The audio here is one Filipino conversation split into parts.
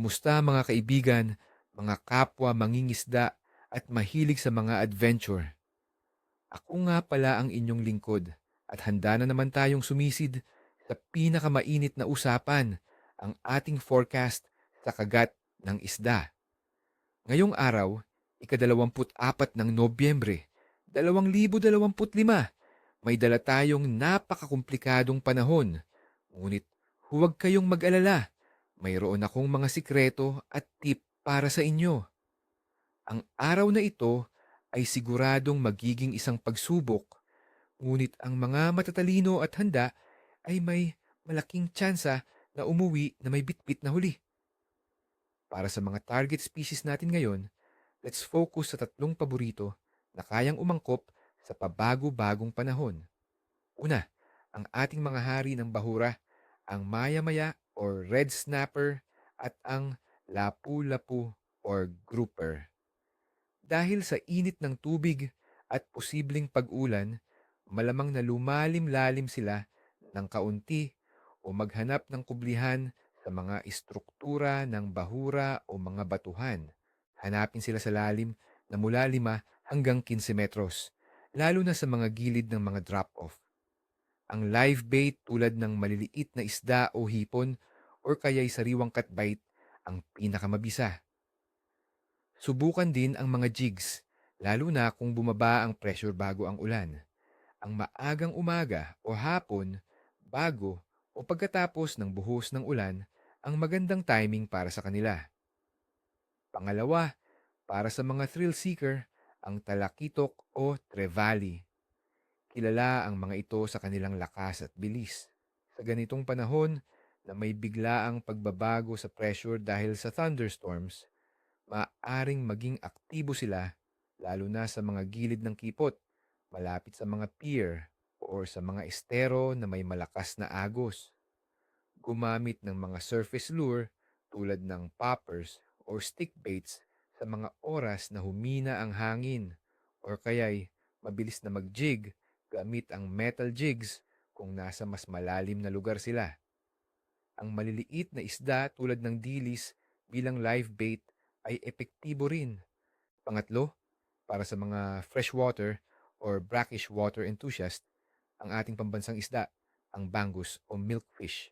Kumusta mga kaibigan, mga kapwa mangingisda at mahilig sa mga adventure? Ako nga pala ang inyong lingkod at handa na naman tayong sumisid sa pinakamainit na usapan, ang ating forecast sa kagat ng isda. Ngayong araw, ikadalawamput apat ng Nobyembre, 2025, may dala tayong napakakomplikadong panahon. Ngunit huwag kayong mag-alala, mayroon akong mga sikreto at tip para sa inyo. Ang araw na ito ay siguradong magiging isang pagsubok, ngunit ang mga matatalino at handa ay may malaking tsansa na umuwi na may bitbit na huli. Para sa mga target species natin ngayon, let's focus sa tatlong paborito na kayang umangkop sa pabago-bagong panahon. Una, ang ating mga hari ng bahura, ang maya-maya or red snapper at ang lapu-lapu or grouper. Dahil sa init ng tubig at posibleng pag-ulan, malamang na lumalim-lalim sila ng kaunti o maghanap ng kublihan sa mga istruktura ng bahura o mga batuhan. Hanapin sila sa lalim na mula 5 hanggang 15 metros, lalo na sa mga gilid ng mga drop-off. Ang live bait tulad ng maliliit na isda o hipon or kaya'y sariwang catbite ang pinakamabisa. Subukan din ang mga jigs, lalo na kung bumaba ang pressure bago ang ulan. Ang maagang umaga o hapon, bago o pagkatapos ng buhos ng ulan ang magandang timing para sa kanila. Pangalawa, para sa mga thrill seeker, ang talakitok o trevally. Kilala ang mga ito sa kanilang lakas at bilis. Sa ganitong panahon na may biglaang pagbabago sa pressure dahil sa thunderstorms, maaaring maging aktibo sila lalo na sa mga gilid ng kipot, malapit sa mga pier or sa mga estero na may malakas na agos. Gumamit ng mga surface lure tulad ng poppers or stick baits sa mga oras na humina ang hangin or kaya'y mabilis na mag-jig gamit ang metal jigs kung nasa mas malalim na lugar sila. Ang maliliit na isda tulad ng dilis bilang live bait ay epektibo rin. Pangatlo, para sa mga freshwater or brackish water enthusiast, ang ating pambansang isda, ang bangus o milkfish.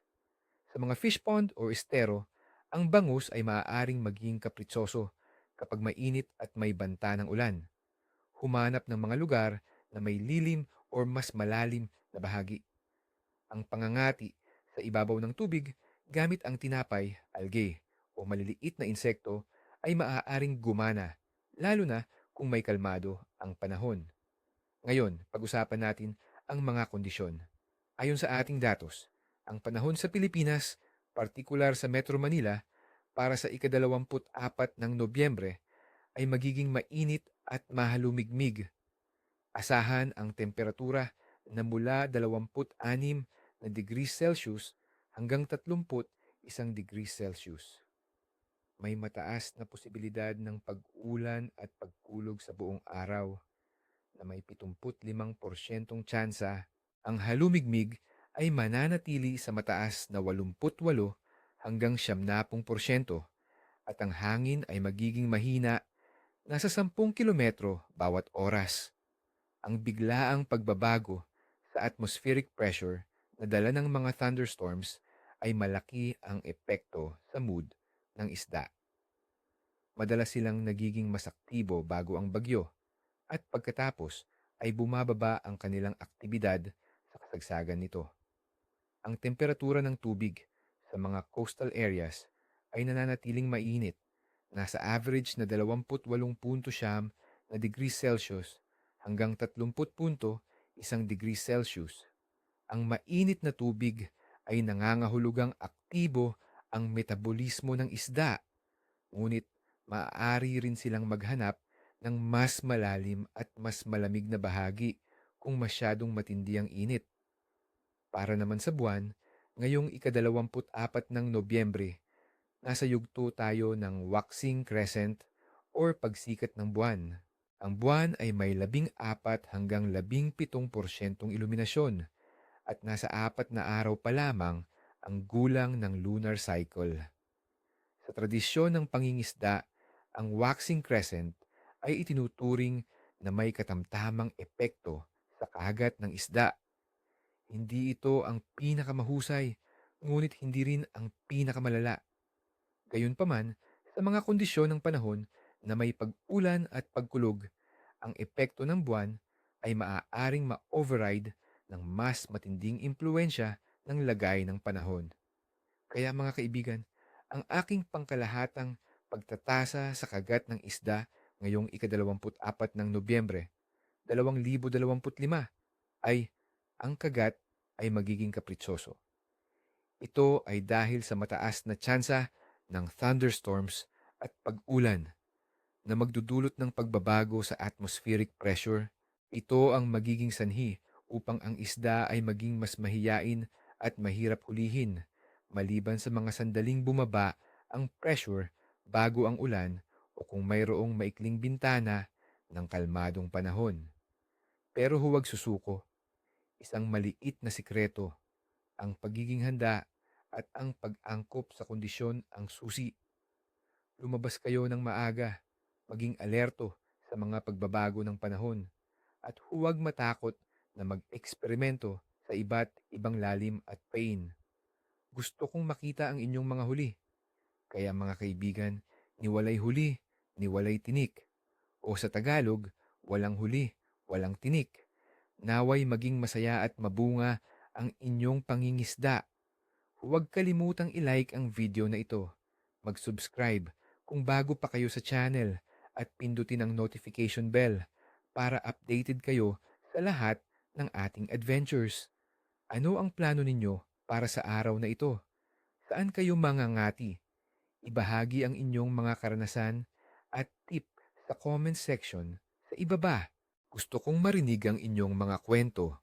Sa mga fish pond o estero, ang bangus ay maaaring maging kapritsoso kapag mainit at may banta ng ulan. Humanap ng mga lugar na may lilim or mas malalim na bahagi. Ang pangangati sa ibabaw ng tubig gamit ang tinapay, algae o maliliit na insekto ay maaaring gumana, lalo na kung may kalmado ang panahon. Ngayon, pag-usapan natin ang mga kondisyon. Ayon sa ating datos, ang panahon sa Pilipinas, partikular sa Metro Manila, para sa ikadalawamput apat ng Nobyembre ay magiging mainit at mahalumigmig. Asahan ang temperatura na mula 26 na degrees Celsius hanggang 31 degrees Celsius. May mataas na posibilidad ng pag-ulan at pagkulog sa buong araw na may 75% tsansa. Ang halumigmig ay mananatili sa mataas na 88 hanggang 70% at ang hangin ay magiging mahina nasa 10 kilometro bawat oras. Ang biglaang pagbabago sa atmospheric pressure na dala ng mga thunderstorms ay malaki ang epekto sa mood ng isda. Madalas silang nagiging mas aktibo bago ang bagyo at pagkatapos ay bumababa ang kanilang aktibidad sa kasagsagan nito. Ang temperatura ng tubig sa mga coastal areas ay nananatiling mainit, nasa average na 28.7 na degrees Celsius hanggang 30.1 degrees Celsius. Ang mainit na tubig ay nangangahulugang aktibo ang metabolismo ng isda, ngunit maaari rin silang maghanap ng mas malalim at mas malamig na bahagi kung masyadong matindi ang init. Para naman sa buwan, ngayong ikadalawamput apat ng Nobyembre, nasa yugto tayo ng waxing crescent or pagsikat ng buwan. Ang buwan ay may labing apat hanggang labing pitong porsyentong iluminasyon at nasa apat na araw pa lamang ang gulang ng lunar cycle. Sa tradisyon ng pangingisda, ang waxing crescent ay itinuturing na may katamtamang epekto sa kagat ng isda. Hindi ito ang pinakamahusay, ngunit hindi rin ang pinakamalala. Gayunpaman, sa mga kondisyon ng panahon na may pag-ulan at pagkulog, ang epekto ng buwan ay maaaring ma-override ng mas matinding impluensya ng lagay ng panahon. Kaya mga kaibigan, ang aking pangkalahatang pagtatasa sa kagat ng isda ngayong ika-24 ng Nobyembre, 2025 ay ang kagat ay magiging kapritsoso. Ito ay dahil sa mataas na tsansa ng thunderstorms at pag-ulan na magdudulot ng pagbabago sa atmospheric pressure. Ito ang magiging sanhi upang ang isda ay maging mas mahiyain at mahirap hulihin maliban sa mga sandaling bumaba ang pressure bago ang ulan o kung mayroong maikling bintana ng kalmadong panahon. Pero huwag susuko. Isang maliit na sikreto, ang pagiging handa at ang pag-angkop sa kondisyon ang susi. Lumabas kayo ng maaga, maging alerto sa mga pagbabago ng panahon, at huwag matakot na mag-eksperimento sa iba't ibang lalim at pain. Gusto kong makita ang inyong mga huli. Kaya mga kaibigan, niwalay huli, niwalay tinik. O sa Tagalog, walang huli, walang tinik. Naway maging masaya at mabunga ang inyong pangingisda. Huwag kalimutang i-like ang video na ito. Mag-subscribe kung bago pa kayo sa channel at pindutin ang notification bell para updated kayo sa lahat ng ating adventures. Ano ang plano ninyo para sa araw na ito? Saan kayo mangangati? Ibahagi ang inyong mga karanasan at tip sa comment section sa ibaba. Gusto kong marinig ang inyong mga kwento